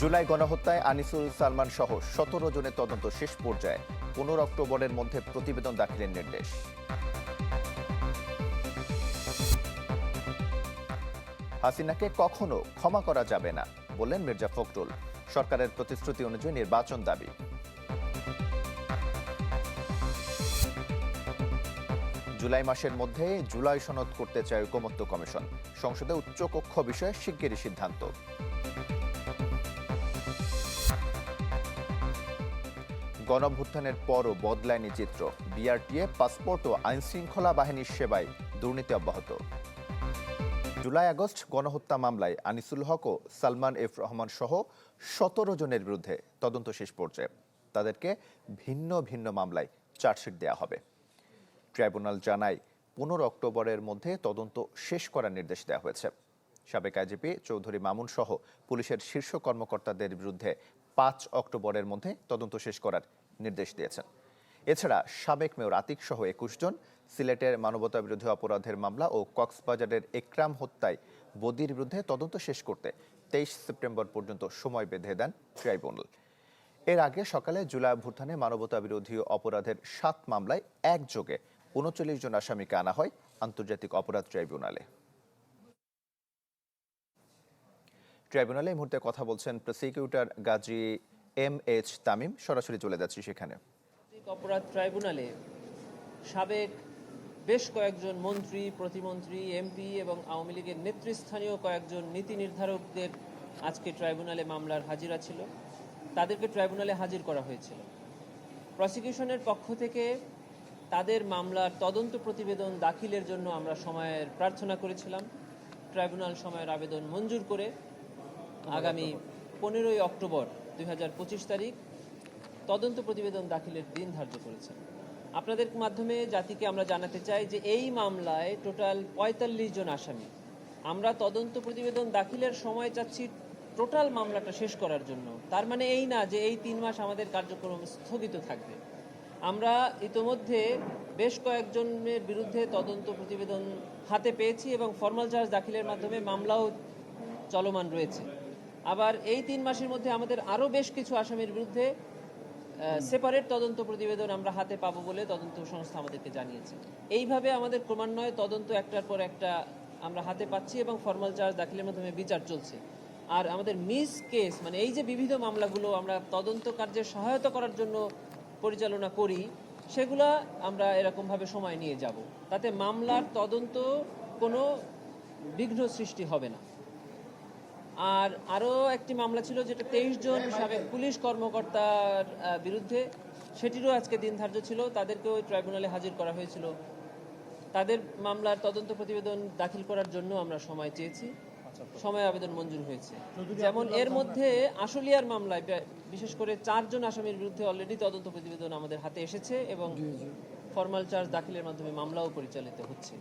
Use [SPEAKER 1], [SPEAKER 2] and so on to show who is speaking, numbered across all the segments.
[SPEAKER 1] জুলাই গণহত্যায় আনিসুল সালমান সহ সতেরো জনের তদন্ত শেষ পর্যায়ে পনেরো অক্টোবরের মধ্যে প্রতিবেদন দাখিলের নির্দেশ। হাসিনাকে কখনো ক্ষমা করা যাবে না বললেন মির্জা ফখরুল। সরকারের প্রতিশ্রুতি অনুযায়ী নির্বাচন দাবি। জুলাই মাসের মধ্যে জুলাই সনদ করতে চায় ঐকমত্য কমিশন। সংসদে উচ্চকক্ষ বিষয়ে শিগগিরই সিদ্ধান্ত। গণভ্যুত্থানের পরও বদলায়নি চিত্র। বিআরটিএ, পাসপোর্ট ও আইনশৃঙ্খলা বাহিনীর সেবায় দুর্নীতি অব্যাহত। জুলাই আগস্ট গণহত্যা মামলায় আনিসুল হক ও সালমান এফ রহমান সহ সতেরো জনের বিরুদ্ধে তদন্ত শেষ পর্যায়ে। তাদেরকে ভিন্ন ভিন্ন মামলায় চার্জশিট দেওয়া হবে। ট্রাইব্যুনাল জানায়, পনেরো অক্টোবরের মধ্যে তদন্ত শেষ করার নির্দেশ দেওয়া হয়েছে। সাবেক আইজিপি চৌধুরী মামুন সহ পুলিশের শীর্ষ কর্মকর্তাদের বিরুদ্ধে পাঁচ অক্টোবরের মধ্যে তদন্ত শেষ করার নির্দেশ দিয়েছেন। এছাড়া সাবেক মেয়র আতিক সহ একুশ জন, সিলেটের মানবতা বিরোধী অপরাধের মামলা ও কক্সবাজারের একরাম হত্যায় বদির বিরুদ্ধে তদন্ত শেষ করতে তেইশ সেপ্টেম্বর পর্যন্ত সময় বেঁধে দেন ট্রাইব্যুনাল। এর আগে সকালে জুলাই অভ্যুত্থানে মানবতা বিরোধী অপরাধের সাত মামলায় একযোগে উনচল্লিশ জন আসামিকে আনা হয় আন্তর্জাতিক অপরাধ ট্রাইব্যুনালে। ট্রাইব্যুনালে এই মুহূর্তে কথা বলছেন prosecutor Gazi M H Tamim সরাসরি চলে যাচ্ছি সেখানে।
[SPEAKER 2] অপরাধ ট্রাইব্যুনালে সাবেক বেশ কয়েকজন মন্ত্রী প্রতিমন্ত্রী এমপি এবং আওয়ামী লীগের নেতৃস্থানীয় কয়েকজন নীতি নির্ধারকদের আজকে ট্রাইব্যুনালে মামলার হাজিরা ছিল। তাদেরকে ট্রাইব্যুনালে হাজির করা হয়েছিল। প্রসিকিউশনের পক্ষ থেকে তাদের মামলার তদন্ত প্রতিবেদন দাখিলের জন্য আমরা সময়ের প্রার্থনা করেছিলাম। ট্রাইব্যুনাল সময়ের আবেদন মঞ্জুর করে আগামী পনেরোই অক্টোবর দু হাজার পঁচিশ তারিখ তদন্ত প্রতিবেদন দাখিলের দিন ধার্য করেছেন। আপনাদের মাধ্যমে জাতিকে আমরা জানাতে চাই যে এই মামলায় টোটাল পঁয়তাল্লিশ জন আসামি। আমরা তদন্ত প্রতিবেদন দাখিলের সময় চাচ্ছি টোটাল মামলাটা শেষ করার জন্য। তার মানে এই না যে এই তিন মাস আমাদের কার্যক্রম স্থগিত থাকবে। আমরা ইতোমধ্যে বেশ কয়েকজনের বিরুদ্ধে তদন্ত প্রতিবেদন হাতে পেয়েছি এবং ফর্মাল চার্জ দাখিলের মাধ্যমে মামলাও চলমান রয়েছে। আবার এই তিন মাসের মধ্যে আমাদের আরও বেশ কিছু আসামির বিরুদ্ধে সেপারেট তদন্ত প্রতিবেদন আমরা হাতে পাবো বলে তদন্ত সংস্থা আমাদেরকে জানিয়েছে। এইভাবে আমাদের ক্রমান্বয়ে তদন্ত একটার পর একটা আমরা হাতে পাচ্ছি এবং ফর্মাল চার্জ দাখিলের মাধ্যমে বিচার চলছে। আর আমাদের মিস কেস মানে এই যে বিবিধ মামলাগুলো আমরা তদন্ত কার্যে সহায়তা করার জন্য পরিচালনা করি সেগুলা আমরা এরকমভাবে সময় নিয়ে যাব। তাতে মামলার তদন্ত কোনো বিঘ্ন সৃষ্টি হবে না। আর আরও একটি মামলা ছিল যেটা তেইশ জন সাবেক পুলিশ কর্মকর্তার বিরুদ্ধে। সেটিরও আজকে দিন ধার্য ছিল। তাদেরকেও ওই ট্রাইব্যুনালে হাজির করা হয়েছিল। তাদের মামলার তদন্ত প্রতিবেদন দাখিল করার জন্য আমরা সময় চেয়েছি। সময় আবেদন মঞ্জুর হয়েছে। যেমন এর মধ্যে আশুলিয়ার মামলায় বিশেষ করে চারজন আসামির বিরুদ্ধে অলরেডি তদন্ত প্রতিবেদন আমাদের হাতে এসেছে এবং ফর্মাল চার্জ দাখিলের মাধ্যমে মামলাও পরিচালিত হচ্ছে।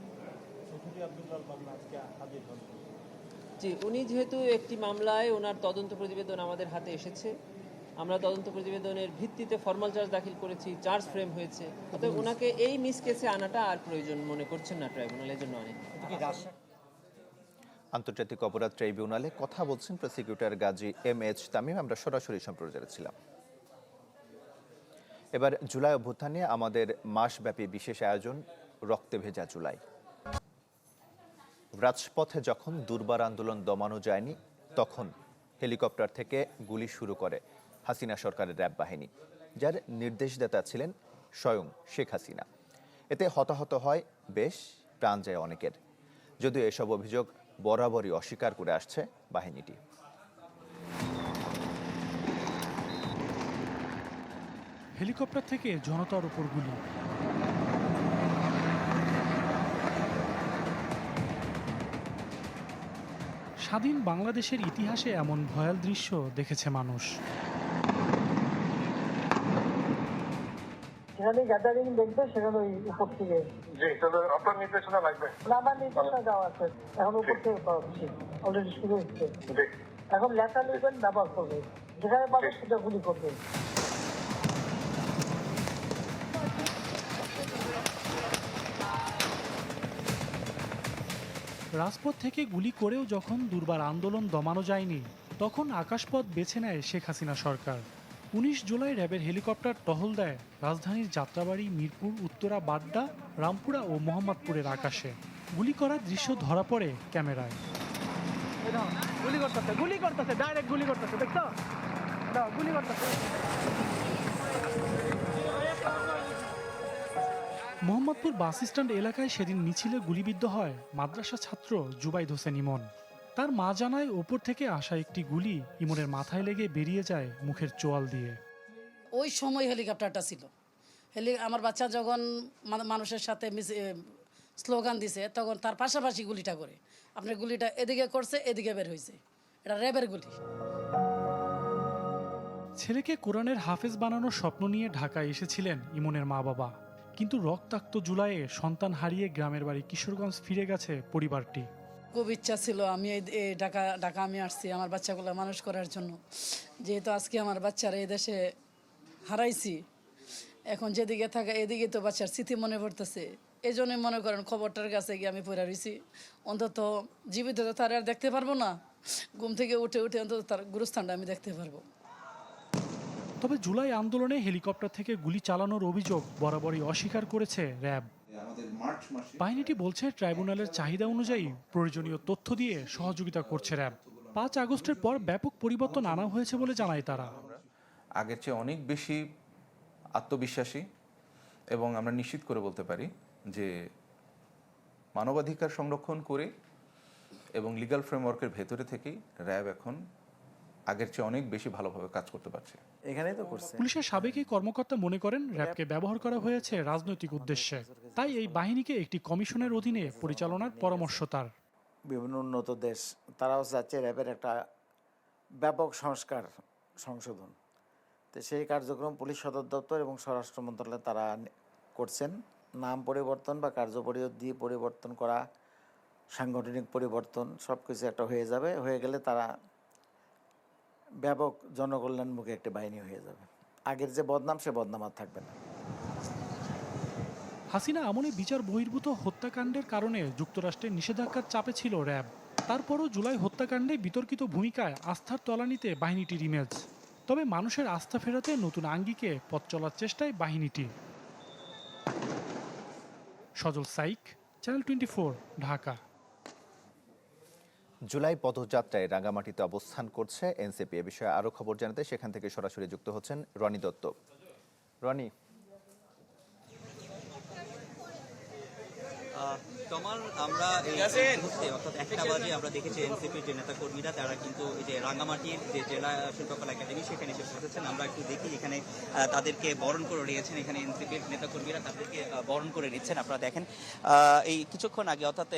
[SPEAKER 2] জি উনি যেহেতু একটি মামলায় ওনার তদন্ত প্রতিবেদন আমাদের হাতে এসেছে। আমরা তদন্ত প্রতিবেদনের ভিত্তিতে ফর্মাল চার্জ দাখিল করেছি চার্জ ফ্রেম হয়েছে। অতএব ওনাকে এই মিস কেসে আনাটা আর প্রয়োজন মনে করছেন না ট্রাইব্যুনালের জন্য অনেক।
[SPEAKER 1] আন্তর্জাতিক অপরাধ ট্রাইব্যুনালে কথা বলছেন prosecutor Gazi M H Tamim আমরা সরাসরি সম্প্রচারে ছিলাম। এবার জুলাই অভ্যুত্থানে আমাদের মাসব্যাপী বিশেষ আয়োজন রক্তে ভেজা জুলাই। রাজপথে যখন দুর্বার আন্দোলন দমানো যায়নি, তখন হেলিকপ্টার থেকে গুলি শুরু করে হাসিনা সরকারের র্যাব বাহিনী, যার নির্দেশদাতা ছিলেন স্বয়ং শেখ হাসিনা। এতে হতাহত হয় বেশ, প্রাণ যায় অনেকের। যদিও এসব অভিযোগ বরাবরই অস্বীকার করে আসছে বাহিনীটি।
[SPEAKER 3] হেলিকপ্টার থেকে জনতার উপর গুলি। স্বাধীন বাংলাদেশের ইতিহাসে এমন ভয়াল দৃশ্য দেখেছে মানুষ।
[SPEAKER 4] গ্যাদারিং দেখবে সেখানে ওই উপর থেকে।
[SPEAKER 5] আপনার নির্দেশনা লাগবে।
[SPEAKER 4] না, আমার নির্দেশনা দেওয়া আছে। এখন উপর থেকে অলরেডি শুরু হচ্ছে। এখন লেখা লিখবেন ব্যবহার করবে যেখানে পাবে সেটা গুলি করবে
[SPEAKER 3] রাজপথ থেকে গুলি করেও যখন দুর্বার আন্দোলন দমানো যায়নি, তখন আকাশপথ বেছে নেয় শেখ হাসিনা সরকার। উনিশ জুলাই র্যাবের হেলিকপ্টার টহল দেয় রাজধানীর যাত্রাবাড়ি, মিরপুর, উত্তরা, বাড্ডা, রামপুরা ও মোহাম্মদপুরের আকাশে। গুলি করার দৃশ্য ধরা পড়ে ক্যামেরায়।
[SPEAKER 4] গুলি করতেছে গুলি করতেছে, ডাইরেক্ট গুলি করতেছে, দেখছ? গুলি করতেছে।
[SPEAKER 3] মোহাম্মদপুর বাস স্ট্যান্ড এলাকায় সেদিন মিছিলে গুলিবিদ্ধ হয় মাদ্রাসা ছাত্র জুবাইদ হোসেন ইমন। তার মা জানায় ওপর থেকে আসা একটি গুলি ইমনের মাথায় লেগে বেরিয়ে যায় মুখের চোয়াল দিয়ে।
[SPEAKER 6] ওই সময় হেলিকপ্টারটা ছিল। হেলি আমার বাচ্চা যখন মানুষের সাথে স্লোগান দিছে তখন তার পাশাপাশি গুলিটা করে। আপনার গুলিটা এদিকে করছে এদিকে বের হয়েছে এটা র্যাবের গুলি।
[SPEAKER 3] ছেলেকে কোরআনের হাফেজ বানানোর স্বপ্ন নিয়ে ঢাকায় এসেছিলেন ইমনের মা বাবা কিন্তু রক্তাক্ত জুলাইয়ে সন্তান হারিয়ে গ্রামের বাড়ি কিশোরগঞ্জ ফিরে গেছে পরিবারটি।
[SPEAKER 6] খুব ইচ্ছা ছিল আমি এই ঢাকা ঢাকা আমি আসছি আমার বাচ্চাগুলো মানুষ করার জন্য। যেহেতু আজকে আমার বাচ্চারা এই দেশে হারাইছি, এখন যেদিকে থাকে, এদিকে তো বাচ্চার স্মৃতি মনে পড়তেছে। এই জন্যই মনে করেন খবরটার কাছে গিয়ে আমি পড়ে রয়েছি অন্তত জীবিত তো তার আর দেখতে পারব না, ঘুম থেকে উঠে উঠে অন্তত তার গুরুস্থানটা আমি দেখতে পারব।
[SPEAKER 3] তবে জুলাই আন্দোলনে হেলিকপ্টার থেকে গুলি চালানোর অভিযোগ বরাবরই অস্বীকার করেছে র্যাব। বাহিনীটি বলছে, ট্রাইব্যুনালের চাহিদা অনুযায়ী প্রয়োজনীয় তথ্য দিয়ে সহযোগিতা করছে র্যাব। পাঁচ আগস্টের পর ব্যাপক পরিবর্তন আনা হয়েছে বলে জানায় তারা।
[SPEAKER 7] আগের চেয়ে অনেক বেশি আত্মবিশ্বাসী এবং আমরা নিশ্চিত করে বলতে পারি যে মানবাধিকার সংরক্ষণ করে এবং লিগ্যাল ফ্রেমওয়ার্কের ভেতরে থেকেই র্যাব এখন আগের চেয়ে অনেক বেশি ভালোভাবে কাজ করতে পারছে।
[SPEAKER 8] এখানেই তো করছে।
[SPEAKER 3] পুলিশের সাবেক এই কর্মকর্তা মনে করেন র্যাবকে ব্যবহার করা হয়েছে রাজনৈতিক উদ্দেশ্যে। তাই এই বাহিনীকে একটি কমিশনের অধীনে পরিচালনার পরামর্শ তার।
[SPEAKER 8] বিভিন্ন উন্নত দেশ তারাও চাচ্ছে র্যাবের একটা ব্যাপক সংস্কার সংশোধন। তো সেই কার্যক্রম পুলিশ সদর দপ্তর এবং স্বরাষ্ট্র মন্ত্রণালয় তারা করছেন। নাম পরিবর্তন বা কার্যপরিধি পরিবর্তন করা সাংগঠনিক পরিবর্তন সব কিছু একটা হয়ে যাবে। হয়ে গেলে তারা ব্যাপক জনকল্যাণমুখী একটি বাহিনী হয়ে যাবে। আগের যে বদনাম, সে বদনাম আর থাকবে না।
[SPEAKER 3] হাসিনা আমলে বিচার বহির্ভূত হত্যাকাণ্ডের কারণে যুক্তরাষ্ট্রের নিষেধাজ্ঞার চাপে ছিল র্যাব। তারপরও জুলাই হত্যাকাণ্ডে বিতর্কিত ভূমিকায় আস্থার তলানিতে বাহিনীটির ইমেজ তবে মানুষের আস্থা ফেরাতে নতুন আঙ্গিকে পথ চলার চেষ্টায় বাহিনীটি। Sajal Saik, channel twenty Dhaka.
[SPEAKER 1] July পদযাত্রায় রাঙ্গামাটিতে অবস্থান করছে এনসিপি। এ বিষয়ে আরও খবর জানাতে সেখান থেকে সরাসরি যুক্ত হচ্ছেন রনি দত্ত। রনি
[SPEAKER 9] তমাল, আমরা একটা বাজে আমরা দেখেছি এনসিপির যে নেতা কর্মীরা তারা কিন্তু এই যে রাঙ্গামাটির যে জেলা শিল্পকলা একাডেমি, সেখানে এসে পৌঁছেছেন আমরা একটু দেখি এখানে তাদেরকে বরণ করে নিয়েছেন এখানে এনসিপির নেতা কর্মীরা তাদেরকে বরণ করে নিচ্ছেন। আপনারা দেখেন এই কিছুক্ষণ আগে অর্থাৎ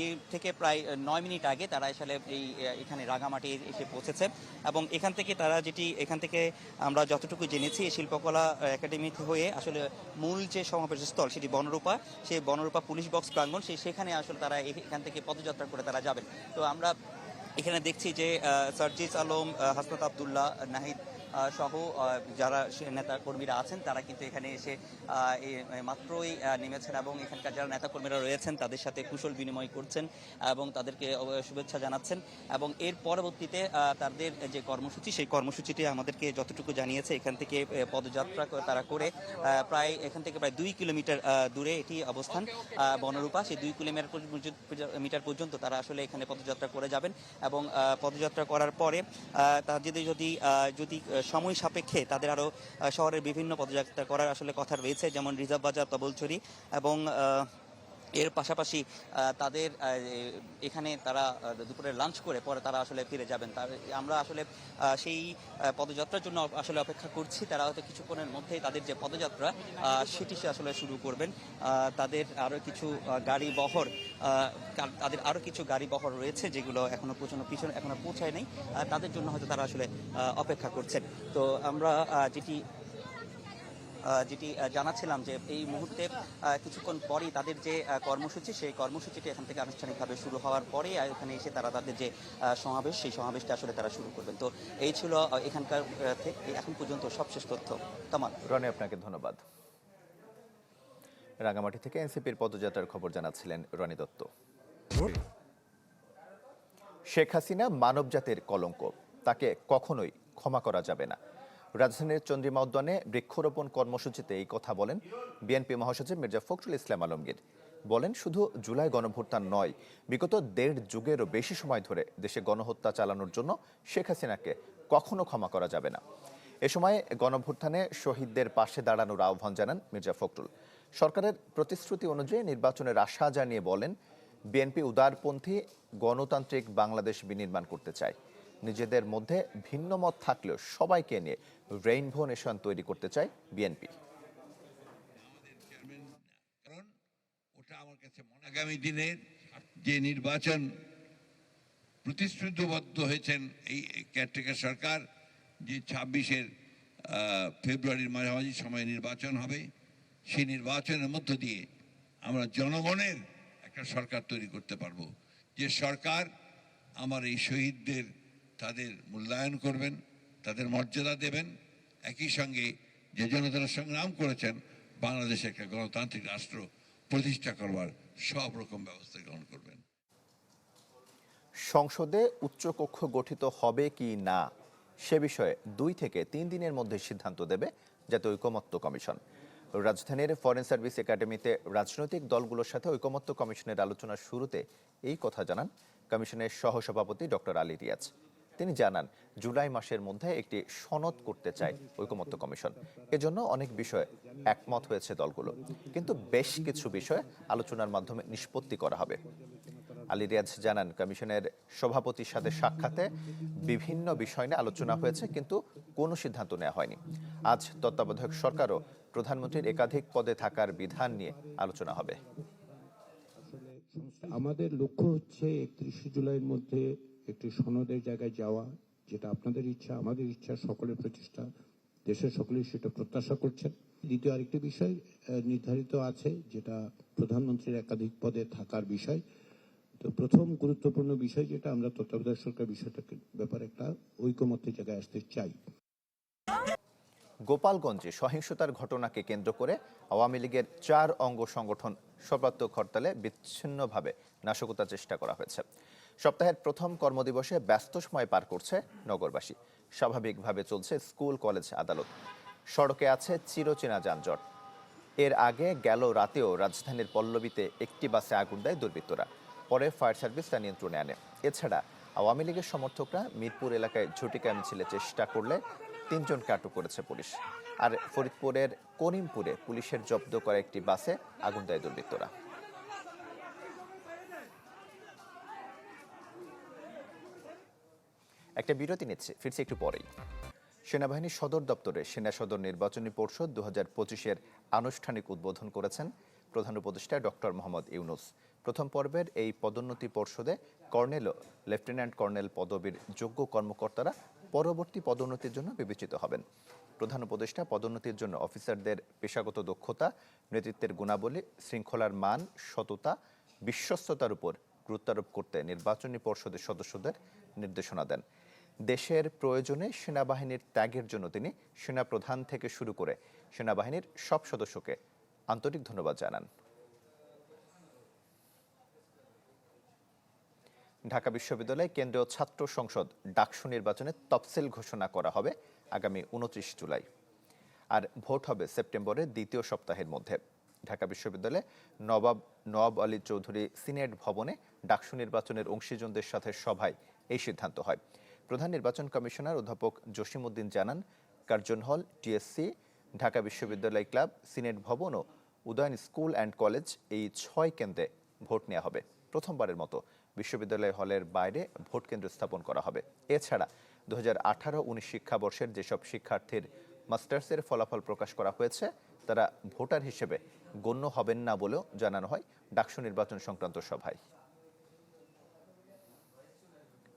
[SPEAKER 9] এই থেকে প্রায় নয় মিনিট আগে তারা আসলে এই এখানে রাঙ্গামাটি এসে পৌঁছেছে এবং এখান থেকে তারা যেটি, এখান থেকে আমরা যতটুকু জেনেছি শিল্পকলা একাডেমি হয়ে আসলে মূল যে সমাবেশ স্থল, সেটি বনরূপা। সেই বনরূপা পুলিশ বক্স প্রাঙ্গণ, সেই সেখানে আসলে তারা এখান থেকে পদযাত্রা করে তারা যাবেন। তো আমরা এখানে দেখছি যে সার্জিস আলম হাসনাত আবদুল্লাহ, নাহিদ সহ যারা নেতা কর্মীরা আছেন, তারা কিন্তু এখানে এসে মাত্রই নেমেছেন এবং এখানকার যারা নেতা কর্মীরা রয়েছেন, তাদের সাথে কুশল বিনিময় করছেন এবং তাদেরকে শুভেচ্ছা জানাচ্ছেন এবং এর পরবর্তীতে তাদের যে কর্মসূচি, সেই কর্মসূচিটি আমাদেরকে যতটুকু জানিয়েছে, এখান থেকে পদযাত্রা তারা করে প্রায়, এখান থেকে প্রায় দুই কিলোমিটার দূরে এটি অবস্থান বনরূপা। সেই দুই কিলোমিটার মিটার পর্যন্ত তারা আসলে এখানে পদযাত্রা করে যাবেন এবং পদযাত্রা করার পরে তাদের যদি যদি সময় সাপেক্ষে তাদের আরও শহরের বিভিন্ন পদযাত্রা করার আসলে কথা রয়েছে, যেমন রিজার্ভ বাজার, তবলছড়ি এবং এর পাশাপাশি তাদের এখানে তারা দুপুরে লাঞ্চ করে, পরে তারা আসলে ফিরে যাবেন। তার, আমরা আসলে সেই পদযাত্রার জন্য আসলে অপেক্ষা করছি। তারা হয়তো কিছুক্ষণের মধ্যেই তাদের যে পদযাত্রা সেটি সে আসলে শুরু করবেন। তাদের আরও কিছু গাড়ি বহর তাদের আরও কিছু গাড়ি বহর রয়েছে, যেগুলো এখনও পৌঁছানো, পিছনে এখনও পৌঁছায় নাই। তাদের জন্য হয়তো তারা আসলে অপেক্ষা করছেন। তো আমরা যেটি যেটি জানাচ্ছিলাম যে এই মুহূর্তে কিছুক্ষণ পরেই তাদের যে কর্মসূচি, সেই কর্মসূচিটি এখান থেকে আনুষ্ঠানিকভাবে শুরু হওয়ার পরে এখানে এসে তারা তাদের যে সমাবেশ, সেই সমাবেশটা আসলে তারা শুরু করবেন। তো এই ছিল এখানকার থেকে এখন পর্যন্ত সবশেষ তথ্য। তামান
[SPEAKER 1] রনি, আপনাকে ধন্যবাদ। রাঙ্গামাটি থেকে এনসিপির পদযাত্রার খবর জানাচ্ছিলেন রনি দত্ত। শেখ হাসিনা মানবজাতের কলঙ্ক, তাকে কখনোই ক্ষমা করা যাবে না। রাজধানীর চন্দ্রিমা উদ্যানে বৃক্ষরোপণ কর্মসূচিতে এই কথা বলেন বিএনপি মহাসচিব মির্জা ফখরুল ইসলাম আলমগীর। বলেন, শুধু জুলাই গণভুত্থান নয়, বিগত দেড় যুগেরও বেশি সময় ধরে দেশে গণহত্যা চালানোর জন্য শেখ হাসিনাকে কখনো ক্ষমা করা যাবে না। এ সময় গণভুত্থানে শহীদদের পাশে দাঁড়ানোর আহ্বান জানান মির্জা ফখরুল। সরকারের প্রতিশ্রুতি অনুযায়ী নির্বাচনের আশা জানিয়ে বলেন, বিএনপি উদারপন্থী গণতান্ত্রিক বাংলাদেশ বিনির্মাণ করতে চায়। নিজেদের মধ্যে ভিন্ন মত থাকলেও সবাইকে নিয়ে রেইনবো নেশন তৈরি করতে চায় বিএনপি
[SPEAKER 10] আমার কাছে আগামী দিনের যে নির্বাচন প্রতিশ্রুতিবদ্ধ হয়েছেন এই কেয়ারটেকার সরকার, যে ছাব্বিশের ফেব্রুয়ারির মাঝামাঝি সময়ে নির্বাচন হবে, সেই নির্বাচনের মধ্য দিয়ে আমরা জনগণের একটা সরকার তৈরি করতে পারব। যে সরকার আমার এই শহীদদের তাদের মূল্যায়ন করবেন, তাদের মর্যাদা দেবেন। একই সঙ্গে যে জন্য তারা সংগ্রাম করেছেন, বাংলাদেশে একটা গণতান্ত্রিক রাষ্ট্র প্রতিষ্ঠা করবার সব রকম ব্যবস্থা গ্রহণ করবেন।
[SPEAKER 1] সংসদে উচ্চকক্ষ গঠিত হবে কি না, সে বিষয়ে দুই থেকে তিন দিনের মধ্যে সিদ্ধান্ত দেবে জাতীয় ঐকমত্য কমিশন। রাজধানীর ফরেন সার্ভিস একাডেমিতে রাজনৈতিক দলগুলোর সাথে ঐকমত্য কমিশনের আলোচনার শুরুতে এই কথা জানান কমিশনের সহসভাপতি ডক্টর আলী রিয়াজ। তিনি জানান, জুলাই মাসের মধ্যে একটি সনদ করতে চায় ঐকমত্য কমিশন। এজন্য অনেক বিষয়ে একমত হয়েছে দলগুলো। কিন্তু বেশ কিছু বিষয়ে আলোচনার মাধ্যমে নিষ্পত্তি করা হবে। আলী রিয়াজ জানান, কমিশনের সভাপতির সাথে সাক্ষাতে বিভিন্ন বিষয় নিয়ে আলোচনা হয়েছে, কিন্তু কোনো সিদ্ধান্ত নেওয়া হয়নি। আজ তত্ত্বাবধায়ক সরকারও প্রধানমন্ত্রীর একাধিক পদে থাকার বিধান নিয়ে আলোচনা হবে।
[SPEAKER 11] আমাদের লক্ষ্য হচ্ছে একত্রিশে জুলাইয়ের মধ্যে একটি সনদের জায়গায় যাওয়া, যেটা আপনাদের ইচ্ছা, আমাদের ইচ্ছা, সকলের প্রচেষ্টা, দেশের সকলেই সেটা প্রত্যাশা করছেন। দ্বিতীয় আরেকটি বিষয় নির্ধারিত আছে, যেটা প্রধানমন্ত্রীর একাধিক পদে থাকার বিষয়। তো প্রথম গুরুত্বপূর্ণ বিষয় যেটা, আমরা তত্ত্বাবধায়ক সরকার বিষয়টাকে, ব্যাপারে একটা ঐকমত্যের জায়গায় আসতে চাই।
[SPEAKER 1] গোপালগঞ্জে সহিংসতার ঘটনাকে কেন্দ্র করে আওয়ামী লীগের চার অঙ্গ সংগঠন সর্বাত্মক হরতালে বিচ্ছিন্নভাবে নাশকতার চেষ্টা করা হয়েছে। সপ্তাহের প্রথম কর্মদিবসে ব্যস্ত সময় পার করছে নগরবাসী। স্বাভাবিকভাবে চলছে স্কুল, কলেজ আদালত। সড়কে আছে চিরচেনা যানজট। এর আগে গেল রাতেও রাজধানীর পল্লবীতে একটি বাসে আগুন দেয় দুর্বৃত্তরা। পরে ফায়ার সার্ভিস তা নিয়ন্ত্রণে আনে। এছাড়া আওয়ামী লীগের সমর্থকরা মিরপুর এলাকায় ঝটিকা মিছিলে চেষ্টা করলে তিনজনকে আটক করেছে পুলিশ। আর ফরিদপুরের করিমপুরে পুলিশের জব্দ করা একটি বাসে আগুন দেয় দুর্বৃত্তরা। একটা বিরতি নিচ্ছে, ফিরছে একটু পরেই। সেনাবাহিনীর সদর দপ্তরে সেনা সদর নির্বাচনী পর্ষদ দু হাজার পঁচিশের আনুষ্ঠানিক উদ্বোধন করেছেন প্রধান উপদেষ্টা ডক্টর মোহাম্মদ ইউনুস। প্রথম পর্বের এই পদোন্নতি পর্ষদে কর্নেল ও লেফটেন্যান্ট কর্নেল পদবীর যোগ্য কর্মকর্তারা পরবর্তী পদোন্নতির জন্য বিবেচিত হবেন। প্রধান উপদেষ্টা পদোন্নতির জন্য অফিসারদের পেশাগত দক্ষতা, নেতৃত্বের গুণাবলী, শৃঙ্খলার মান, সততা, বিশ্বস্ততার উপর গুরুত্বারোপ করতে নির্বাচনী পর্ষদের সদস্যদের নির্দেশনা দেন। দেশের প্রয়োজনে সেনাবাহিনীর ত্যাগের জন্য তিনি সেনাপ্রধান থেকে শুরু করে সেনাবাহিনীর সব সদস্যকে আন্তরিক ধন্যবাদ জানান। ঢাকা বিশ্ববিদ্যালয়ে কেন্দ্রীয় ছাত্র সংসদ ডাকসু নির্বাচনে তফসিল ঘোষণা করা হবে আগামী উনত্রিশ জুলাই, আর ভোট হবে সেপ্টেম্বরের দ্বিতীয় সপ্তাহের মধ্যে। ঢাকা বিশ্ববিদ্যালয়ে নবাব নওয়াব আলী চৌধুরী সিনেট ভবনে ডাকসু নির্বাচনের অংশীজনদের সাথে সভায় এই সিদ্ধান্ত হয়। প্রধান নির্বাচন কমিশনার অধ্যাপক জসিমউদ্দিন জানান, কার্জন হল, টিএসসি, ঢাকা বিশ্ববিদ্যালয় ক্লাব, সিনেট ভবন ও উদয়ন স্কুল অ্যান্ড কলেজ এই ছয় কেন্দ্রে ভোট নেওয়া হবে। প্রথমবারের মতো বিশ্ববিদ্যালয় হলের বাইরে ভোট কেন্দ্র স্থাপন করা হবে। এছাড়া দু হাজার আঠারো উনিশ শিক্ষাবর্ষের যেসব শিক্ষার্থীর মাস্টার্সের ফলাফল প্রকাশ করা হয়েছে, তারা ভোটার হিসেবে গণ্য হবেন না বলেও জানানো হয় ডাকসু নির্বাচন সংক্রান্ত সভায়।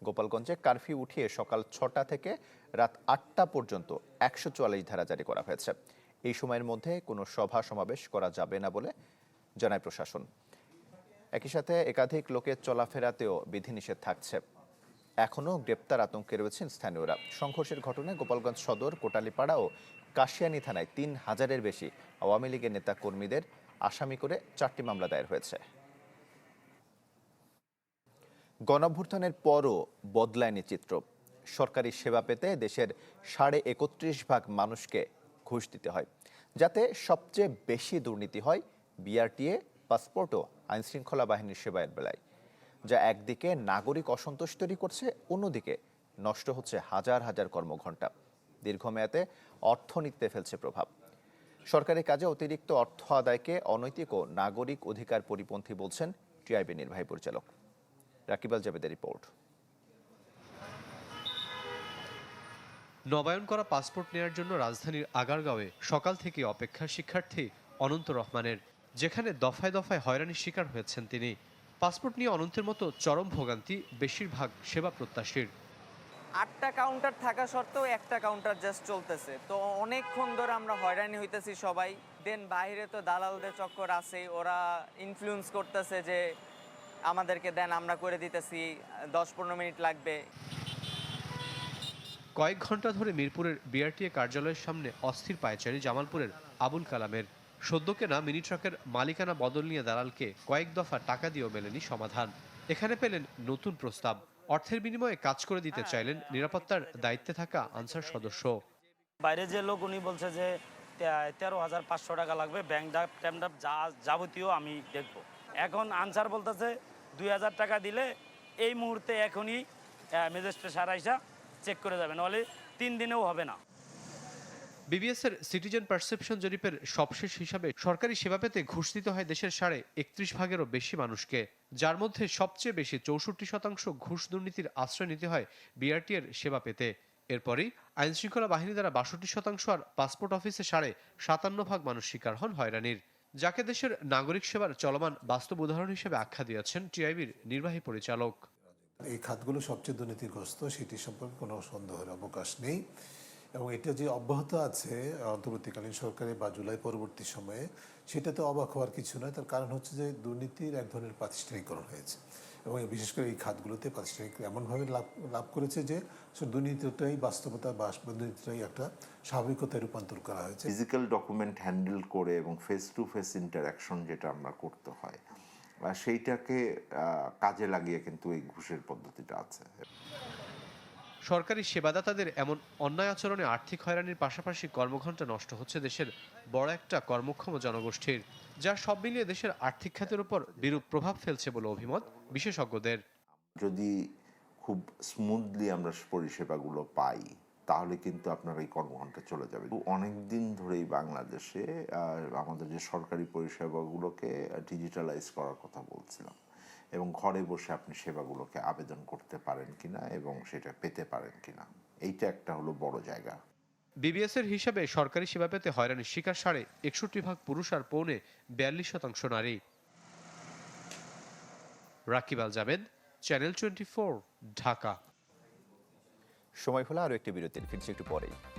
[SPEAKER 1] গোপালগঞ্জে কারফিউ উঠিয়ে সকাল ছটা থেকে রাত আটটা পর্যন্ত একশো চুয়াল্লিশ ধারা জারি করা হয়েছে। এই সময়ের মধ্যে কোনো সভা সমাবেশ করা যাবে না বলে জানায় প্রশাসন। একই সাথে একাধিক লোকের চলাফেরাতেও বিধিনিষেধ থাকছে। এখনও গ্রেপ্তার আতঙ্কে রয়েছেন স্থানীয়রা। সংঘর্ষের ঘটনায় গোপালগঞ্জ সদর, কোটালীপাড়া ও কাশিয়ানী থানায় তিন হাজারের বেশি আওয়ামী লীগের নেতা কর্মীদের আসামি করে চারটি মামলা দায়ের হয়েছে। গণঅভ্যুত্থানের পরও বদলায়নি চিত্র। সরকারি সেবা পেতে দেশের সাড়ে একত্রিশ ভাগ মানুষকে ঘুষ দিতে হয়। যাতে সবচেয়ে বেশি দুর্নীতি হয় বিআরটিএ, পাসপোর্ট ও আইনশৃঙ্খলা বাহিনীর সেবায়ের বেলায়। যা একদিকে নাগরিক অসন্তোষ তৈরি করছে, অন্যদিকে নষ্ট হচ্ছে হাজার হাজার কর্মঘণ্টা। দীর্ঘমেয়াদে অর্থনীতিতে ফেলছে প্রভাব। সরকারি কাজে অতিরিক্ত অর্থ আদায়কে অনৈতিক ও নাগরিক অধিকার পরিপন্থী বলছেন টিআইবি নির্বাহী পরিচালক। রাকিবাল জাবেদের রিপোর্ট
[SPEAKER 12] নবায়ন করা পাসপোর্ট নেয়ার জন্য রাজধানীর আগারগাঁওয়ে সকাল থেকে অপেক্ষা শিক্ষার্থী অনন্ত রহমানের যেখানে দফায় দফায় হয়রানির শিকার হয়েছেন তিনি। পাসপোর্ট নিয়ে অনন্তের মতো চরম ভোগান্তি বেশিরভাগ সেবা প্রত্যাশীর।
[SPEAKER 13] আটটা কাউন্টার থাকা সত্ত্বেও একটা কাউন্টার জাস্ট চলতেছে। তো অনেকক্ষণ ধরে আমরা হয়রানি হইতেছি সবাই। দেন বাইরে তো দালালদের চক্কর আছে ওরা ইনফ্লুয়েন্স করতেছে যে আমাদেরকে দেন আমরা করে দিতেছি দশ পনেরো মিনিট লাগবে।
[SPEAKER 12] কয়েক ঘণ্টা ধরে মিরপুরের বিআরটিএ কার্যালয়ের সামনে অস্থির পায়চারি জামালপুরের আবুল কালামের। সদ্য কেনা মিনি ট্রাকের মালিকানা বদল নিয়ে দালালকে কয়েক দফা টাকা দিয়েও মেলেনি সমাধান। এখানে পেলেন নতুন প্রস্তাব। অর্থের বিনিময়ে কাজ করে দিতে চাইলেন নিরাপত্তার দায়িত্বে থাকা আনসার সদস্য।
[SPEAKER 14] বাইরে যে লোক উনি বলছে যে তেরো হাজার পাঁচশো টাকা লাগবে ব্যাংক ডাক ট্যাম যা যাবতীয় আমি দেখব। এখন আনসার বলতেছে দুই হাজার টাকা দিলে এই মুহূর্তে এখনই ম্যাজিস্ট্রেট সার আইসা চেক করে যাবে, নাহলে তিন দিনেও হবে না।
[SPEAKER 12] বিবিএস এর সিটিজেন পারসেপশন জরিপের সবশেষ হিসাবে সরকারি সেবা পেতে ঘুষ দিতে হয় দেশের সাড়ে একত্রিশ ভাগেরও বেশি মানুষকে। যার মধ্যে সবচেয়ে বেশি চৌষট্টি শতাংশ ঘুষ দুর্নীতির আশ্রয় নিতে হয় বিআরটি এর সেবা পেতে। এরপরই আইনশৃঙ্খলা বাহিনী দ্বারা বাষট্টি শতাংশ আর পাসপোর্ট অফিসে সাড়ে সাতান্ন ভাগ মানুষ শিকার হন হয়রানির। যাকে দেশের নাগরিক সেবার চলমান বাস্তব উদাহরণ হিসেবে আখ্যা দিয়েছেন টিআইবির নির্বাহী পরিচালক।
[SPEAKER 15] এই খাতগুলো সবচেয়ে দুর্নীতিগ্রস্ত, সেটি সম্পর্কে কোনো সন্দেহের অবকাশ নেই। এবং এটা যে অব্যাহত আছে, অন্তর্বর্তীকালীন সরকারে বা জুলাই পরবর্তী সময়ে সেটাতে অবাক হওয়ার কিছু নয়। তার কারণ হচ্ছে যে দুর্নীতির এক ধরনের প্রাতিষ্ঠানিকরণ হয়েছে এবং বিশেষ করে এই খাতগুলোতে প্রাতিষ্ঠানিক এমনভাবে লাভ লাভ করেছে যে দুর্নীতিটাই বাস্তবতা বা দুর্নীতিটাই একটা স্বাভাবিকতায় রূপান্তর করা হয়েছে।
[SPEAKER 16] ফিজিক্যাল ডকুমেন্ট হ্যান্ডেল করে এবং ফেস টু ফেস ইন্টারাকশন যেটা আমরা করতে হয় সেইটাকে কাজে লাগিয়ে কিন্তু এই ঘুষের পদ্ধতিটা আছে।
[SPEAKER 12] সরকারি সেবাদাতাদের এমন অন্যায় আচরণে আর্থিক হয়রানির পাশাপাশি কর্মঘণ্টা নষ্ট হচ্ছে দেশের বড় একটা কর্মক্ষম জনগোষ্ঠীর, যা সব মিলিয়ে দেশের আর্থিক খাতের উপর বিরূপ প্রভাব ফেলছে বলে অভিমত বিশেষজ্ঞদের।
[SPEAKER 16] যদি খুব স্মুথলি আমরা পরিষেবাগুলো পাই, তাহলে কিন্তু আপনার এই কর্মঘণ্টা চলে যাবে। অনেক দিন ধরেই বাংলাদেশে আমাদের যে সরকারি পরিষেবাগুলোকে ডিজিটালাইজ করার কথা বলছিলাম। এবং ঘরে বসে আপনি সেবাগুলোকে আবেদন করতে পারেন কিনা এবং সেটা পেতে পারেন কিনা। এইটা একটা হলো বড় জায়গা।
[SPEAKER 12] বিবিএস এর হিসাবে সরকারি সেবা পেতে হয়রানির শিকার সাড়ে একষট্টি ভাগ পুরুষ আর পৌনে বিয়াল্লিশ শতাংশ নারী। Rakib Al Jabed channel twenty Dhaka.
[SPEAKER 1] সময় হলো আরও একটি বিরতির ফিরছি একটু পরেই।